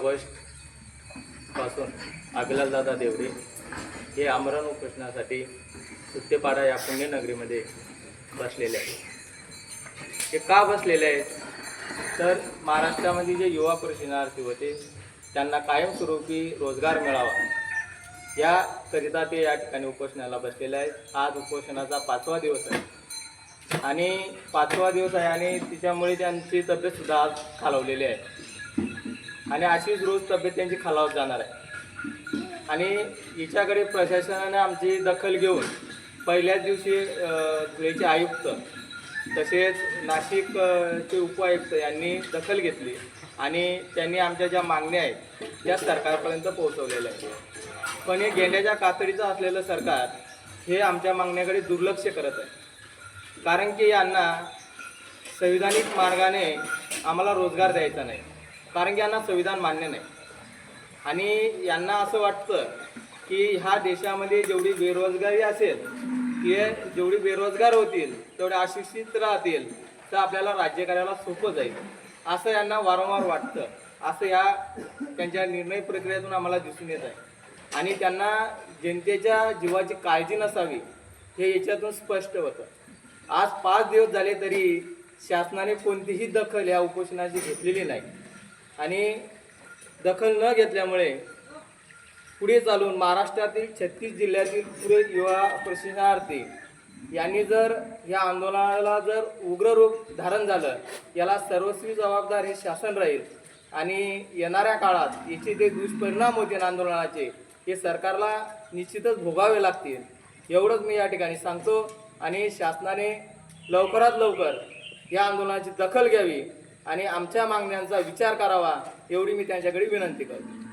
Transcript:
ऑगस्टपासून अभिलाषदादा देवडे हे आमरण उपोषणासाठी सुत्तेपाडा या पुण्यनगरीमध्ये बसलेले आहेत. हे का बसलेले आहेत? तर महाराष्ट्रामध्ये जे युवा प्रशिक्षणार्थी होते त्यांना कायमस्वरूपी रोजगार मिळावा याकरिता ते या ठिकाणी उपोषणाला बसलेले आहेत. आज उपोषणाचा पाचवा दिवस आहे. आणि पाचवा दिवस आहे आणि तिच्यामुळे त्यांची तब्येतसुद्धा आज खालावलेली आहे. आणि अशीच रोज तब्येत त्यांची खालावत जाणार आहे. आणि हिच्याकडे प्रशासनाने आमची दखल घेऊन पहिल्याच दिवशी धुळेचे आयुक्त तसेच नाशिकचे उपायुक्त उपआयुक्त यांनी दखल घेतली आणि त्यांनी आमच्या ज्या मागण्या आहेत त्या सरकारपर्यंत पोहोचवलेल्या आहेत. पण हे गेंड्याच्या कातडीचं असलेलं सरकार हे आमच्या मागण्याकडे दुर्लक्ष करत आहे. कारण की यांना संविधानिक मार्गाने आम्हाला रोजगार द्यायचा नाही. कारण की यांना संविधान मान्य नाही. आणि यांना असं वाटतं की ह्या देशामध्ये जेवढी बेरोजगारी असेल की जेवढी बेरोजगार होतील तेवढे अशिक्षित राहतील तर आपल्याला राज्य करायला सोपं जाईल. असं यांना वारंवार वाटतं. असं या त्यांच्या निर्णय प्रक्रियेतून आम्हाला दिसून येत आहे. आणि त्यांना जनतेच्या जीवाची काळजी नसावी हे याच्यातून स्पष्ट होतं. आज पाच दिवस झाले तरी शासनाने कोणतीही दखल या उपोषणाची घेतलेली नाही. आणि दखल न घेतल्यामुळे पुढे चालून महाराष्ट्रातील छत्तीस जिल्ह्यातील पुढे युवा प्रशिक्षणार्थी यांनी जर या आंदोलनाला जर उग्र रूप धारण झालं याला सर्वस्वी जबाबदार हे शासन राहील आणि येणाऱ्या काळात याचे जे दुष्परिणाम होतील आंदोलनाचे हे सरकारला निश्चितच भोगावे लागतील. एवढंच मी या ठिकाणी सांगतो आणि शासनाने लवकरात लवकर या आंदोलनाची दखल घ्यावी. आणि आमच्या मागण्यांचा विचार करावा एवढी मी त्यांच्याकडे विनंती करतो.